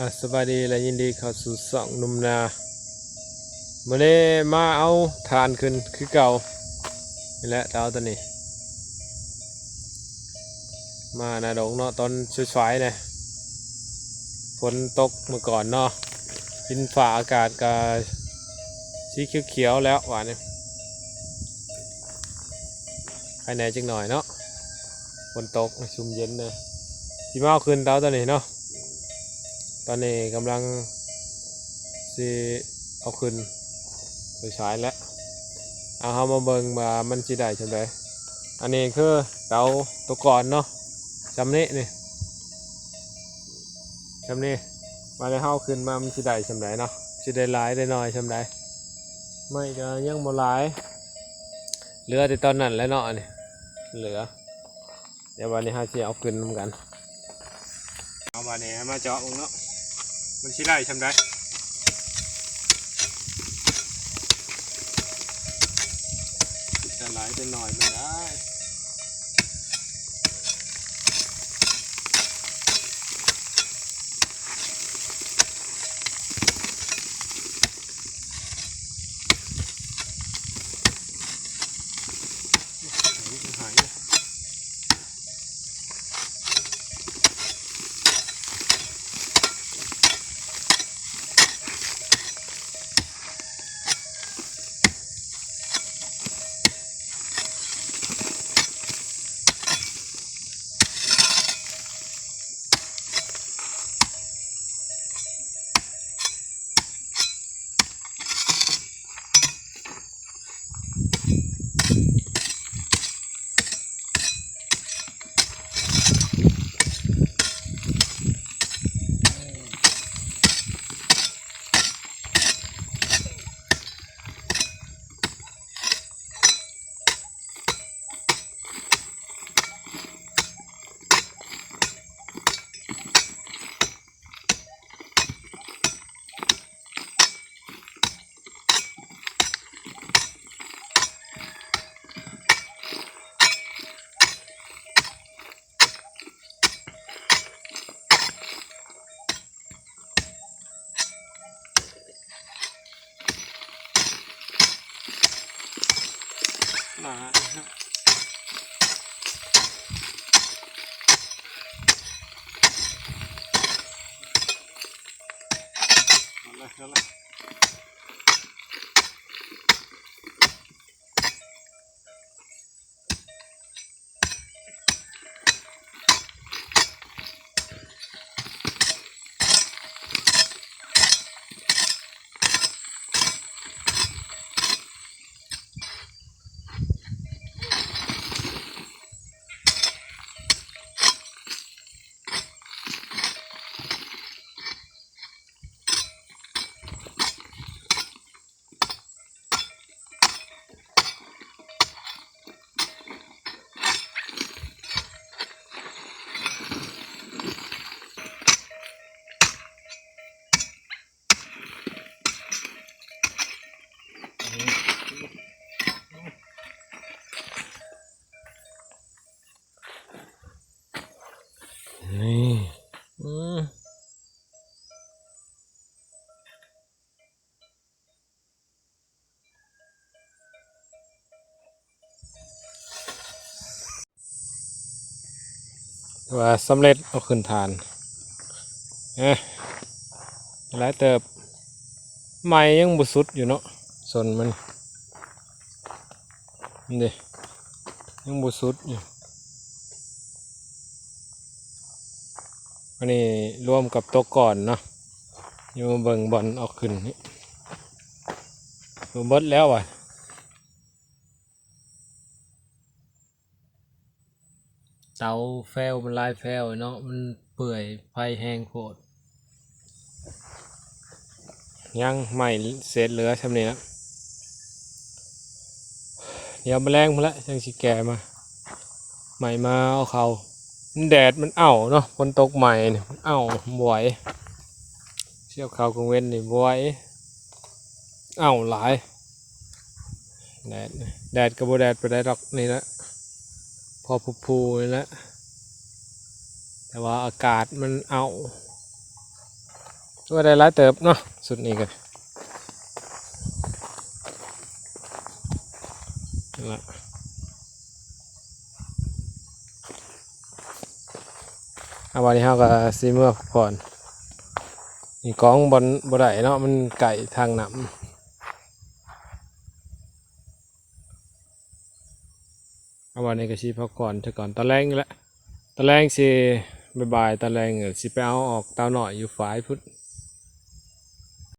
อะสบายดีและยินดีเข้าสู่สองหนุ่มนามื่อนี้มาเอาทานขึ้นคือเก่านี่แหละเท้าตัวนี้ มาหนาดงเนาะตอนสวยๆเนี่ยฝนตกเมื่อก่อนเนาะดินฝ่าอากาศก็สีเขียวๆแล้วหวานเนี่ยภายในจังหน่อยเนาะฝนตกชุ่มเย็นเลยสีมาเอาขึ้นเท้าตัวนี้เนาะ ตอนนี้กำลังสิเอาขึ้นไปฉายแล้วเอาเขามาเบิ่งว่ามันสิได้จังไดอันนี้คือเตาตัวก่อนเนาะจำนี้นี่จำนี้มาได้เฮาขึ้นมามันสิได้จังไดเนาะสิได้หลายได้น้อยจังไดไม่ก็ยังบ่หลายเหลือแต่ตอนนั้นแล้วเนาะนี่เหลือ เดี๋ยววันนี้เฮาสิเอาขึ้นนกันเอามาเนี่ยมาเจาะมึงเนาะ มันชิไล่ทำได้จะไหลไปหน่อยมันได้หาย มาเอาละเอาละ นี่อืมว่าสำเร็จเอาขึ้นฐานเอ๊ะหลายเติบไม้ยังบุสุดอยู่เนาะส่วนมันนี่ยังบุสุดอยู่ อันนี้รวมกับตัวก่อนเนาะอยู่เบิ่งบอลเออกขึ้นนี่รวมเบิดแล้วอะเตาแฟวมันลายแฟวเนาะมันเปื่อยไฟแห้งโคตรยังใหม่เศษเหลือทำนี้นะเดี๋ยวมาแรงมาละจังสิแก่มา ใหม่มาเอาเขา แดดมันเอ้าเนาะฝนตกใหม่เนี่ยมันเอ้าบวยเชี่ยวเขากังเว้นนี่บวยเอ้าหลายแดดแดดกับโบแดดไปได้ดอกนี่ละพอพูพูนี่ละแต่ว่าอากาศมันเอ้าว่าได้หลายเติบเนาะสุดนี้กันนั่นละ เอาวันนี้เราก็ซีเมื่อพักผ่อนนี่กองบอลบ่ไหลเนาะมันไก่ทางหน้ำเอาวันนี้ก็ชีพักผ่อนเถอะก่อนตอนแรกนี่แหละตอนแรกสิบายๆตอนแรกเออสิไปเอาออกเตาหน่อยอยู่ฝายพุทธ